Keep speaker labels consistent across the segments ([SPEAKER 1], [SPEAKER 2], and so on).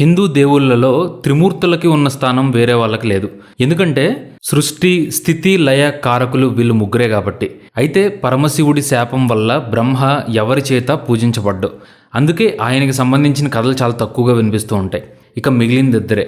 [SPEAKER 1] హిందూ దేవుళ్ళలో త్రిమూర్తులకి ఉన్న స్థానం వేరే వాళ్ళకి లేదు. ఎందుకంటే సృష్టి స్థితి లయ కారకులు వీళ్ళు ముగ్గురే కాబట్టి. అయితే పరమశివుడి శాపం వల్ల బ్రహ్మ ఎవరి చేత పూజించబడ్డు. అందుకే ఆయనకి సంబంధించిన కథలు చాలా తక్కువగా వినిపిస్తూ ఉంటాయి. ఇక మిగిలింది ఇద్దరే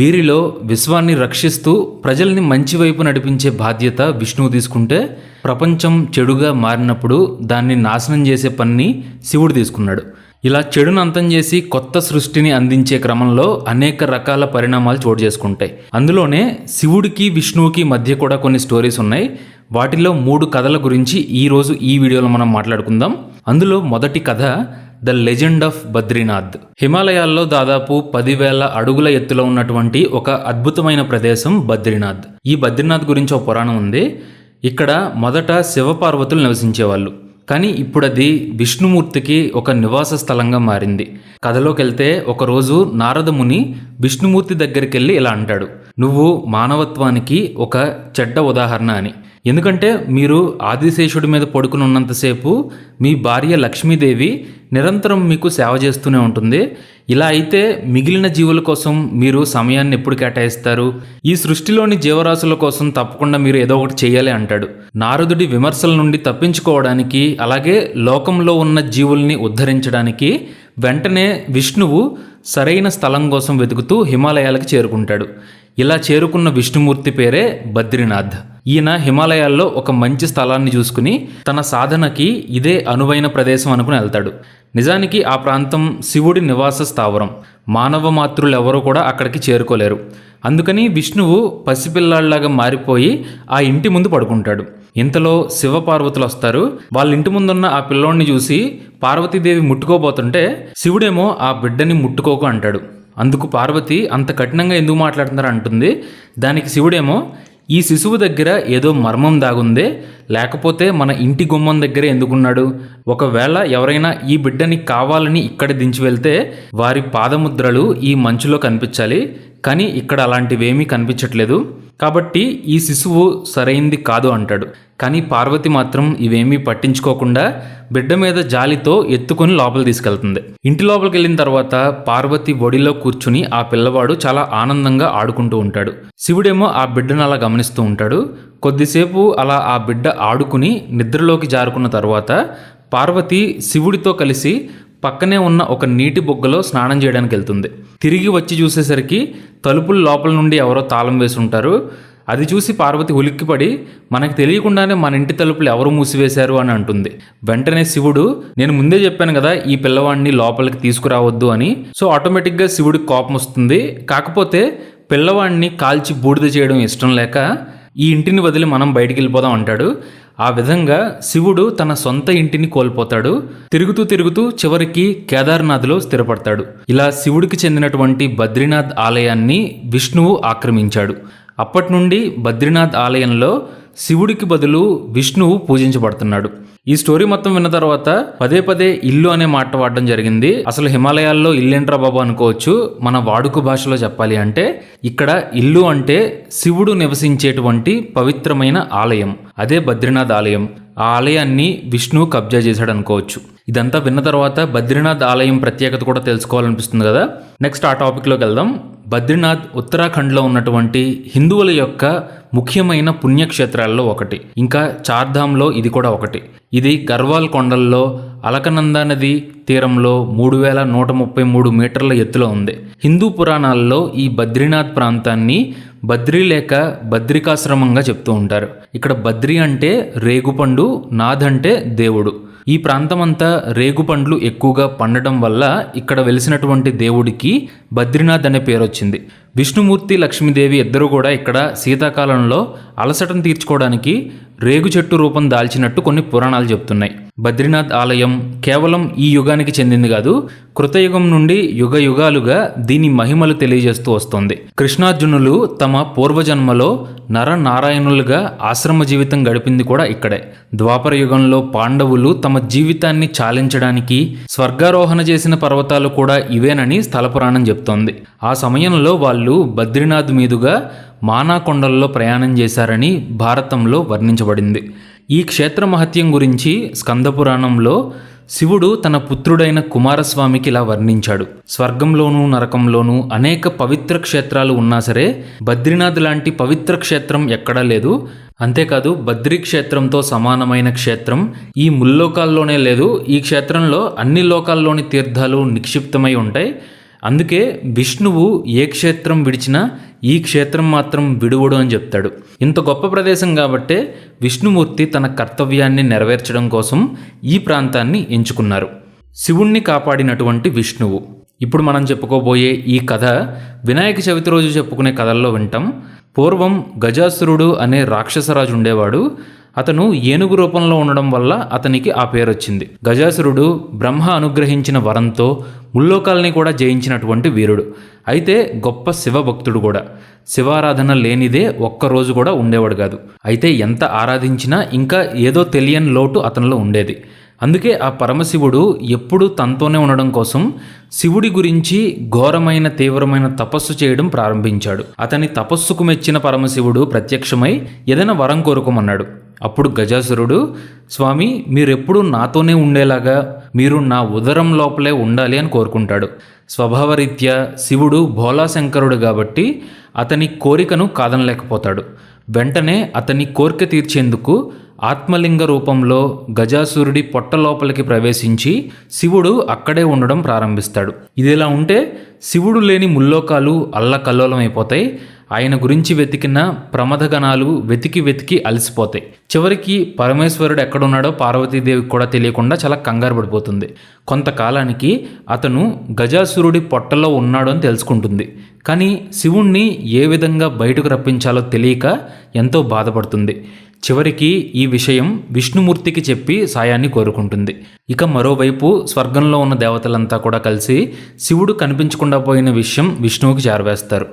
[SPEAKER 1] వీరిలో విశ్వాన్ని రక్షిస్తూ ప్రజల్ని మంచి వైపు నడిపించే బాధ్యత విష్ణువు తీసుకుంటే ప్రపంచం చెడుగా మారినప్పుడు దాన్ని నాశనం చేసే పని శివుడు తీసుకున్నాడు. ఇలా చెడును అంతం చేసి కొత్త సృష్టిని అందించే క్రమంలో అనేక రకాల పరిణామాలు చోటు చేసుకుంటాయి. అందులోనే శివుడికి విష్ణువుకి మధ్య కూడా కొన్ని స్టోరీస్ ఉన్నాయి. వాటిలో మూడు కథల గురించి ఈరోజు ఈ వీడియోలో మనం మాట్లాడుకుందాం. అందులో మొదటి కథ ద లెజెండ్ ఆఫ్ బద్రీనాథ్. హిమాలయాల్లో దాదాపు పదివేల అడుగుల ఎత్తులో ఉన్నటువంటి ఒక అద్భుతమైన ప్రదేశం బద్రీనాథ్. ఈ బద్రీనాథ్ గురించి ఒక పురాణం ఉంది. ఇక్కడ మొదట శివపార్వతులు నివసించేవాళ్ళు. కానీ ఇప్పుడు అది విష్ణుమూర్తికి ఒక నివాస స్థలంగా మారింది. కథలోకి వెళ్తే ఒకరోజు నారదముని విష్ణుమూర్తి దగ్గరికి వెళ్ళి ఇలా అంటాడు. నువ్వు మానవత్వానికి ఒక చెడ్డ ఉదాహరణ అని. ఎందుకంటే మీరు ఆదిశేషుడి మీద పడుకుని ఉన్నంతసేపు మీ భార్య లక్ష్మీదేవి నిరంతరం మీకు సేవ చేస్తూనే ఉంటుంది. ఇలా అయితే మిగిలిన జీవుల కోసం మీరు సమయాన్ని ఎప్పుడు కేటాయిస్తారు? ఈ సృష్టిలోని జీవరాశుల కోసం తప్పకుండా మీరు ఏదో ఒకటి చేయాలి అంటాడు. నారదుడి విమర్శల నుండి తప్పించుకోవడానికి అలాగే లోకంలో ఉన్న జీవుల్ని ఉద్ధరించడానికి వెంటనే విష్ణువు సరైన స్థలం కోసం వెతుకుతూ హిమాలయాలకు చేరుకుంటాడు. ఇలా చేరుకున్న విష్ణుమూర్తి పేరే బద్రీనాథ్. ఈయన హిమాలయాల్లో ఒక మంచి స్థలాన్ని చూసుకుని తన సాధనకి ఇదే అనువైన ప్రదేశం అనుకుని వెళ్తాడు. నిజానికి ఆ ప్రాంతం శివుడి నివాస స్థావరం. మానవ మాతృలు ఎవరూ కూడా అక్కడికి చేరుకోలేరు. అందుకని విష్ణువు పసిపిల్లాళ్ళాగా మారిపోయి ఆ ఇంటి ముందు పడుకుంటాడు. ఇంతలో శివపార్వతులు వస్తారు. వాళ్ళ ఇంటి ముందున్న ఆ పిల్లోడిని చూసి పార్వతీదేవి ముట్టుకోబోతుంటే శివుడేమో ఆ బిడ్డని ముట్టుకోకు అంటాడు. అందుకు పార్వతి అంత కఠినంగా ఎందుకు మాట్లాడుతున్నారు అంటుంది. దానికి శివుడేమో ఈ శిశువు దగ్గర ఏదో మర్మం దాగుందే లేకపోతే మన ఇంటి గుమ్మం దగ్గరే ఎందుకున్నాడు? ఒకవేళ ఎవరైనా ఈ బిడ్డని కావాలని ఇక్కడ దించి వెళ్తే వారి పాదముద్రలు ఈ మంచులో కనిపించాలి. కానీ ఇక్కడ అలాంటివేమీ కనిపించట్లేదు. కాబట్టి ఈ శిశువు సరైంది కాదు అంటాడు. కానీ పార్వతి మాత్రం ఇవేమీ పట్టించుకోకుండా బిడ్డ మీద జాలితో ఎత్తుకొని లోపల తీసుకెళ్తుంది. ఇంటి లోపలికి వెళ్ళిన తర్వాత పార్వతి ఒడిలో కూర్చుని ఆ పిల్లవాడు చాలా ఆనందంగా ఆడుకుంటూ ఉంటాడు. శివుడేమో ఆ బిడ్డను అలా గమనిస్తూ ఉంటాడు. కొద్దిసేపు అలా ఆ బిడ్డ ఆడుకుని నిద్రలోకి జారుకున్న తర్వాత పార్వతి శివుడితో కలిసి పక్కనే ఉన్న ఒక నీటి బొగ్గలో స్నానం చేయడానికి వెళ్తుంది తిరిగి వచ్చి చూసేసరికి తలుపుల లోపల నుండి ఎవరో తాళం వేసి ఉంటారు అది చూసి పార్వతి ఉలిక్కిపడి మనకు తెలియకుండానే మన ఇంటి తలుపులు ఎవరు మూసివేశారు? అని అంటుంది. వెంటనే శివుడు నేను ముందే చెప్పాను కదా ఈ పిల్లవాడిని లోపలికి తీసుకురావద్దు అని. సో ఆటోమేటిక్గా శివుడికి కోపం వస్తుంది. కాకపోతే పిల్లవాడిని కాల్చి బూడిద చేయడం ఇష్టం లేక ఈ ఇంటిని వదిలి మనం బయటికి వెళ్ళిపోదాం అంటాడు. ఆ విధంగా శివుడు తన సొంత ఇంటిని కోల్పోతాడు. తిరుగుతూ తిరుగుతూ చివరికి కేదార్నాథ్లో స్థిరపడతాడు. ఇలా శివుడికి చెందినటువంటి బద్రీనాథ్ ఆలయాన్ని విష్ణువు ఆక్రమించాడు. అప్పటి నుండి బద్రీనాథ్ ఆలయంలో శివుడికి బదులు విష్ణువు పూజించబడుతున్నాడు. ఈ స్టోరీ మొత్తం విన్న తర్వాత పదే పదే ఇల్లు అనే మాట వాడడం జరిగింది. అసలు హిమాలయాల్లో ఇల్లేంట్రా బాబు అనుకోవచ్చు. మన వాడుక భాషలో చెప్పాలి అంటే ఇక్కడ ఇల్లు అంటే శివుడు నివసించేటువంటి పవిత్రమైన ఆలయం. అదే బద్రీనాథ్ ఆలయం. ఆ ఆలయాన్ని విష్ణువు కబ్జా చేశాడు అనుకోవచ్చు. ఇదంతా విన్న తర్వాత బద్రీనాథ్ ఆలయం ప్రత్యేకత కూడా తెలుసుకోవాలనిపిస్తుంది కదా. నెక్స్ట్ ఆ టాపిక్లోకి వెళ్దాం. బద్రీనాథ్ ఉత్తరాఖండ్లో ఉన్నటువంటి హిందువుల యొక్క ముఖ్యమైన పుణ్యక్షేత్రాల్లో ఒకటి. ఇంకా చార్ధామ్లో ఇది కూడా ఒకటి. ఇది గర్వాల్ కొండల్లో అలకనంద నది తీరంలో మూడు వేల నూట ముప్పై మూడు మీటర్ల ఎత్తులో ఉంది. హిందూ పురాణాల్లో ఈ బద్రీనాథ్ ప్రాంతాన్ని బద్రీ లేక బద్రికాశ్రమంగా చెప్తూ ఉంటారు. ఇక్కడ బద్రి అంటే రేగుపండు నాథ్ అంటే దేవుడు. ఈ ప్రాంతమంతా రేగుపండ్లు ఎక్కువగా పండడం వల్ల ఇక్కడ వెలిసినటువంటి దేవుడికి బద్రీనాథ్ అనే పేరు వచ్చింది. విష్ణుమూర్తి లక్ష్మీదేవి ఇద్దరు కూడా ఇక్కడ శీతాకాలంలో అలసటను తీర్చుకోవడానికి రేగు చెట్టు రూపం దాల్చినట్టు కొన్ని పురాణాలు చెప్తున్నాయి. బద్రీనాథ్ ఆలయం కేవలం ఈ యుగానికి చెందింది కాదు కృతయుగం నుండి యుగ యుగాలుగా దీని మహిమలు తెలియజేస్తూ వస్తోంది. కృష్ణార్జునులు తమ పూర్వజన్మలో నర నారాయణులుగా ఆశ్రమ జీవితం గడిపింది కూడా ఇక్కడే. ద్వాపర యుగంలో పాండవులు తమ జీవితాన్ని చాలించడానికి స్వర్గారోహణ చేసిన పర్వతాలు కూడా ఇవేనని స్థలపురాణం చెప్తోంది. ఆ సమయంలో వాళ్ళు బద్రీనాథ్ మీదుగా మానాకొండల్లో ప్రయాణం చేశారని భారతంలో వర్ణించబడింది. ఈ క్షేత్ర మహత్యం గురించి స్కందపురాణంలో శివుడు తన పుత్రుడైన కుమారస్వామికి ఇలా వర్ణించాడు. స్వర్గంలోనూ నరకంలోనూ అనేక పవిత్ర క్షేత్రాలు ఉన్నా సరే బద్రీనాథ్ లాంటి పవిత్ర క్షేత్రం ఎక్కడా లేదు. అంతేకాదు బద్రీ క్షేత్రంతో సమానమైన క్షేత్రం ఈ ముల్లోకాల్లోనే లేదు. ఈ క్షేత్రంలో అన్ని లోకాల్లోని తీర్థాలు నిక్షిప్తమై ఉంటాయి. అందుకే విష్ణువు ఏ క్షేత్రం విడిచినా ఈ క్షేత్రం మాత్రం విడువడు అని చెప్తాడు. ఇంత గొప్ప ప్రదేశం కాబట్టే విష్ణుమూర్తి తన కర్తవ్యాన్ని నెరవేర్చడం కోసం ఈ ప్రాంతాన్ని ఎంచుకున్నారు. శివుణ్ణి కాపాడినటువంటి విష్ణువు. ఇప్పుడు మనం చెప్పుకోబోయే ఈ కథ వినాయక చవితి రోజు చెప్పుకునే కథల్లో వింటాం. పూర్వం గజాసురుడు అనే రాక్షసరాజు ఉండేవాడు. అతను ఏనుగు రూపంలో ఉండడం వల్ల అతనికి ఆ పేరు వచ్చింది. గజాసురుడు బ్రహ్మ అనుగ్రహించిన వరంతో ముల్లోకాల్ని కూడా జయించినటువంటి వీరుడు. అయితే గొప్ప శివభక్తుడు కూడా. శివారాధన లేనిదే ఒక్కరోజు కూడా ఉండేవాడు కాదు. అయితే ఎంత ఆరాధించినా ఇంకా ఏదో తెలియని లోటు అతనిలో ఉండేది. అందుకే ఆ పరమశివుడు ఎప్పుడూ తనతోనే ఉండడం కోసం శివుడి గురించి ఘోరమైన తీవ్రమైన తపస్సు చేయడం ప్రారంభించాడు. అతని తపస్సుకు మెచ్చిన పరమశివుడు ప్రత్యక్షమై ఏదైనా వరం కోరుకోమన్నాడు. అప్పుడు గజాసురుడు స్వామి మీరెప్పుడు నాతోనే ఉండేలాగా మీరు నా ఉదరం లోపలే ఉండాలి అని కోరుకుంటాడు. స్వభావరీత్యా శివుడు భోలాశంకరుడు కాబట్టి అతని కోరికను కాదనలేకపోతాడు. వెంటనే అతని కోరిక తీర్చేందుకు ఆత్మలింగ రూపంలో గజాసురుడి పొట్ట లోపలికి ప్రవేశించి శివుడు అక్కడే ఉండడం ప్రారంభిస్తాడు. ఇదిలా ఉంటే శివుడు లేని ముల్లోకాలు అల్లకల్లోలమైపోతాయి. ఆయన గురించి వెతికిన ప్రమదగణాలు వెతికి వెతికి అలసిపోతాయి. చివరికి పరమేశ్వరుడు ఎక్కడున్నాడో పార్వతీదేవికి కూడా తెలియకుండా చాలా కంగారు పడిపోతుంది. కొంతకాలానికి అతను గజాసురుడి పొట్టలో ఉన్నాడు అని తెలుసుకుంటుంది. కానీ శివుణ్ణి ఏ విధంగా బయటకు రప్పించాలో తెలియక ఎంతో బాధపడుతుంది. చివరికి ఈ విషయం విష్ణుమూర్తికి చెప్పి సాయాన్ని కోరుకుంటుంది. ఇక మరోవైపు స్వర్గంలో ఉన్న దేవతలంతా కూడా కలిసి శివుడు కనిపించకుండా పోయిన విషయం విష్ణువుకి చేరవేస్తారు.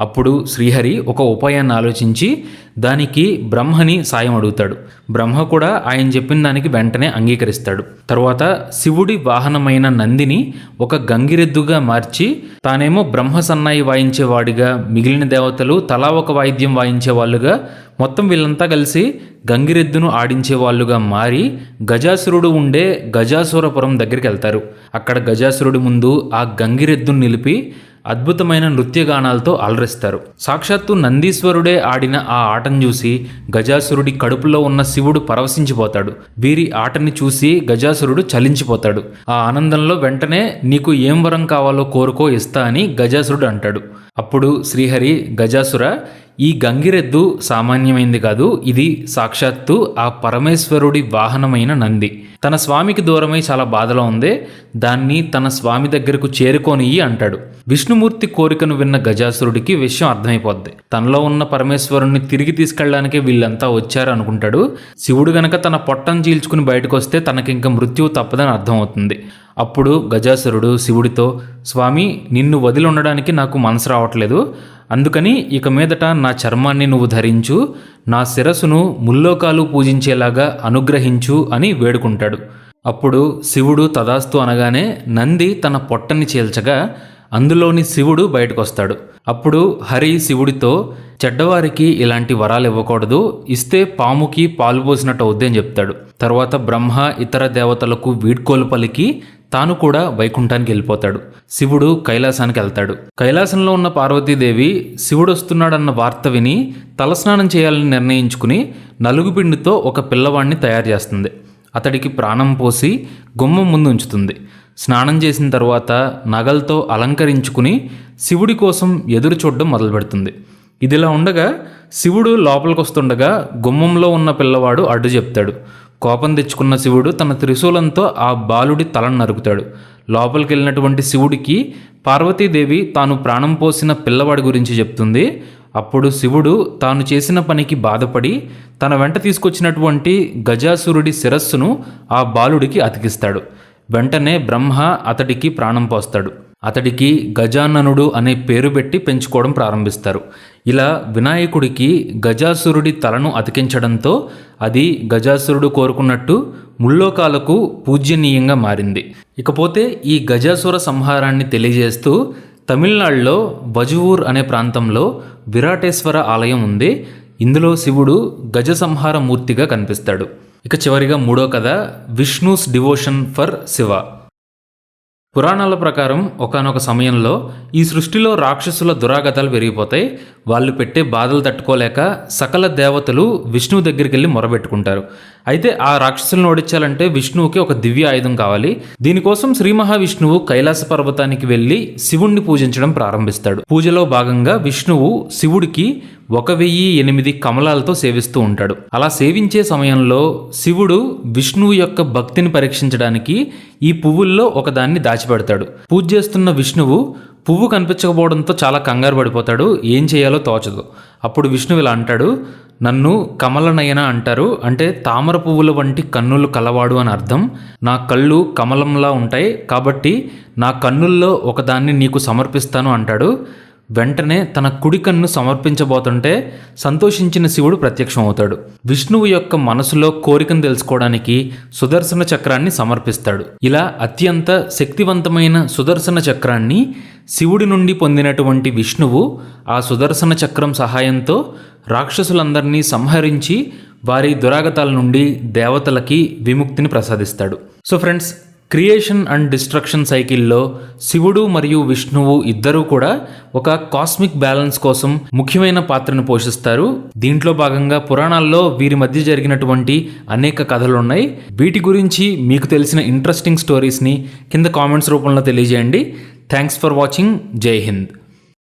[SPEAKER 1] అప్పుడు శ్రీహరి ఒక ఉపాయాన్ని ఆలోచించి దానికి బ్రహ్మని సాయం అడుగుతాడు. బ్రహ్మ కూడా ఆయన చెప్పిన దానికి వెంటనే అంగీకరిస్తాడు. తరువాత శివుడి వాహనమైన నందిని ఒక గంగిరెద్దుగా మార్చి తానేమో బ్రహ్మ సన్నాయి వాయించేవాడిగా మిగిలిన దేవతలు తలా ఒక వాయిద్యం వాయించే వాళ్ళుగా మొత్తం వీళ్ళంతా కలిసి గంగిరెద్దును ఆడించే వాళ్ళుగా మారి గజాసురుడు ఉండే గజాసురపురం దగ్గరికి వెళ్తారు. అక్కడ గజాసురుడి ముందు ఆ గంగిరెద్దును నిలిపి అద్భుతమైన నృత్యగానాలతో అలరిస్తారు. సాక్షాత్తు నందీశ్వరుడే ఆడిన ఆ ఆటను చూసి గజాసురుడి కడుపులో ఉన్న శివుడు పరవశించిపోతాడు. వీరి ఆటని చూసి గజాసురుడు చలించిపోతాడు. ఆ ఆనందంలో వెంటనే నీకు ఏం వరం కావాలో కోరుకో ఇస్తా అని గజాసురుడు అంటాడు. అప్పుడు శ్రీహరి గజాసుర ఈ గంగిరెద్దు సామాన్యమైంది కాదు ఇది సాక్షాత్తు ఆ పరమేశ్వరుడి వాహనమైన నంది. తన స్వామికి దూరమై చాలా బాధలో ఉంది దాన్ని తన స్వామి దగ్గరకు చేరుకొనియి అంటాడు. విష్ణుమూర్తి కోరికను విన్న గజాసురుడికి విషయం అర్థమైపోద్ది. తనలో ఉన్న పరమేశ్వరుణ్ణి తిరిగి తీసుకెళ్ళడానికి వీళ్ళంతా వచ్చారు అనుకుంటాడు. శివుడు గనక తన పొట్టం చీల్చుకుని బయటకు వస్తే తనకింక మృత్యువు తప్పదని అర్థమవుతుంది. అప్పుడు గజాసురుడు శివుడితో స్వామి నిన్ను వదిలి ఉండడానికి నాకు మనసు రావట్లేదు. అందుకని ఇక మీదట నా చర్మాన్ని నువ్వు ధరించు నా శిరస్సును ముల్లోకాలు పూజించేలాగా అనుగ్రహించు అని వేడుకుంటాడు. అప్పుడు శివుడు తదాస్తు అనగానే నంది తన పొట్టని చీల్చగా అందులోని శివుడు బయటకు వస్తాడు అప్పుడు హరి శివుడితో చెడ్డవారికి ఇలాంటి వరాలు ఇవ్వకూడదు ఇస్తే పాముకి పాలు పోసినట్టు అవుద్ది అని చెప్తాడు. తర్వాత బ్రహ్మ ఇతర దేవతలకు వీడ్కోలు పలికి తాను కూడా వైకుంఠానికి వెళ్ళిపోతాడు. శివుడు కైలాసానికి వెళ్తాడు. కైలాసంలో ఉన్న పార్వతీదేవి శివుడు వస్తున్నాడన్న వార్త విని తలస్నానం చేయాలని నిర్ణయించుకుని నలుగుపిండితో ఒక పిల్లవాడిని తయారు చేస్తుంది. అతడికి ప్రాణం పోసి గుమ్మం ముందు ఉంచుతుంది. స్నానం చేసిన తర్వాత నగలతో అలంకరించుకుని శివుడి కోసం ఎదురు చూడడం మొదలు పెడుతుంది ఇదిలా ఉండగా శివుడు లోపలికి వస్తుండగా గుమ్మంలో ఉన్న పిల్లవాడు అడ్డు చెప్తాడు. కోపం తెచ్చుకున్న శివుడు తన త్రిశూలంతో ఆ బాలుడి తలను నరుకుతాడు. లోపలికి వెళ్ళినటువంటి శివుడికి పార్వతీదేవి తాను ప్రాణం పోసిన పిల్లవాడి గురించి చెప్తుంది. అప్పుడు శివుడు తాను చేసిన పనికి బాధపడి తన వెంట తీసుకొచ్చినటువంటి గజాసురుడి శిరస్సును ఆ బాలుడికి అతికిస్తాడు. వెంటనే బ్రహ్మ అతడికి ప్రాణం పోస్తాడు. అతడికి గజాననుడు అనే పేరు పెట్టి పెంచుకోవడం ప్రారంభిస్తారు. ఇలా వినాయకుడికి గజాసురుడి తలను అతికించడంతో అది గజాసురుడు కోరుకున్నట్టు ముల్లోకాలకు పూజ్యనీయంగా మారింది. ఇకపోతే ఈ గజాసుర సంహారాన్ని తెలియజేస్తూ తమిళనాడులో వజువూర్ అనే ప్రాంతంలో విరాటేశ్వర ఆలయం ఉంది. ఇందులో శివుడు గజ సంహార మూర్తిగా కనిపిస్తాడు. ఇక చివరిగా మూడో కథ విష్ణుస్ డివోషన్ ఫర్ శివ. పురాణాల ప్రకారం ఒకానొక సమయంలో ఈ సృష్టిలో రాక్షసుల దురాగతాలు పెరిగిపోతాయి. వాళ్ళు పెట్టే బాధలు తట్టుకోలేక సకల దేవతలు విష్ణువు దగ్గరికి వెళ్ళి మొరబెట్టుకుంటారు. అయితే ఆ రాక్షసులను ఓడించాలంటే విష్ణువుకి ఒక దివ్య ఆయుధం కావాలి. దీనికోసం శ్రీ మహావిష్ణువు కైలాస పర్వతానికి వెళ్ళి శివుణ్ణి పూజించడం ప్రారంభిస్తాడు. పూజలో భాగంగా విష్ణువు శివుడికి ఒక వెయ్యి ఎనిమిది కమలాలతో సేవిస్తూ ఉంటాడు. అలా సేవించే సమయంలో శివుడు విష్ణువు యొక్క భక్తిని పరీక్షించడానికి ఈ పువ్వుల్లో ఒకదాన్ని దాచిపెడతాడు. పూజ చేస్తున్న విష్ణువు పువ్వు కనిపించకపోవడంతో చాలా కంగారు పడిపోతాడు. ఏం చేయాలో తోచదు. అప్పుడు విష్ణువు ఇలా అంటాడు నన్ను కమలనయన అంటారు. అంటే తామర పువ్వుల వంటి కన్నులు కలవాడు అని అర్థం. నా కళ్ళు కమలంలా ఉంటాయి కాబట్టి నా కన్నుల్లో ఒకదాన్ని నీకు సమర్పిస్తాను అంటాడు. వెంటనే తన కుడి కన్ను సమర్పించబోతుంటే సంతోషించిన శివుడు ప్రత్యక్షం అవుతాడు విష్ణువు యొక్క మనసులో కోరికను తెలుసుకోవడానికి సుదర్శన చక్రాన్ని సమర్పిస్తాడు. ఇలా అత్యంత శక్తివంతమైన సుదర్శన చక్రాన్ని శివుడి నుండి పొందినటువంటి విష్ణువు ఆ సుదర్శన చక్రం సహాయంతో రాక్షసులందరినీ సంహరించి వారి దురాగతాల నుండి దేవతలకి విముక్తిని ప్రసాదిస్తాడు. So friends creation and destruction సైకిల్లో శివుడు మరియు విష్ణువు ఇద్దరూ కూడా ఒక కాస్మిక్ బ్యాలెన్స్ కోసం ముఖ్యమైన పాత్రను పోషిస్తారు. దీంట్లో భాగంగా పురాణాల్లో వీరి మధ్య జరిగినటువంటి అనేక కథలు ఉన్నాయి వీటి గురించి మీకు తెలిసిన ఇంట్రెస్టింగ్ స్టోరీస్ని కింద కామెంట్స్ రూపంలో తెలియజేయండి. Thanks for watching. Jai Hind.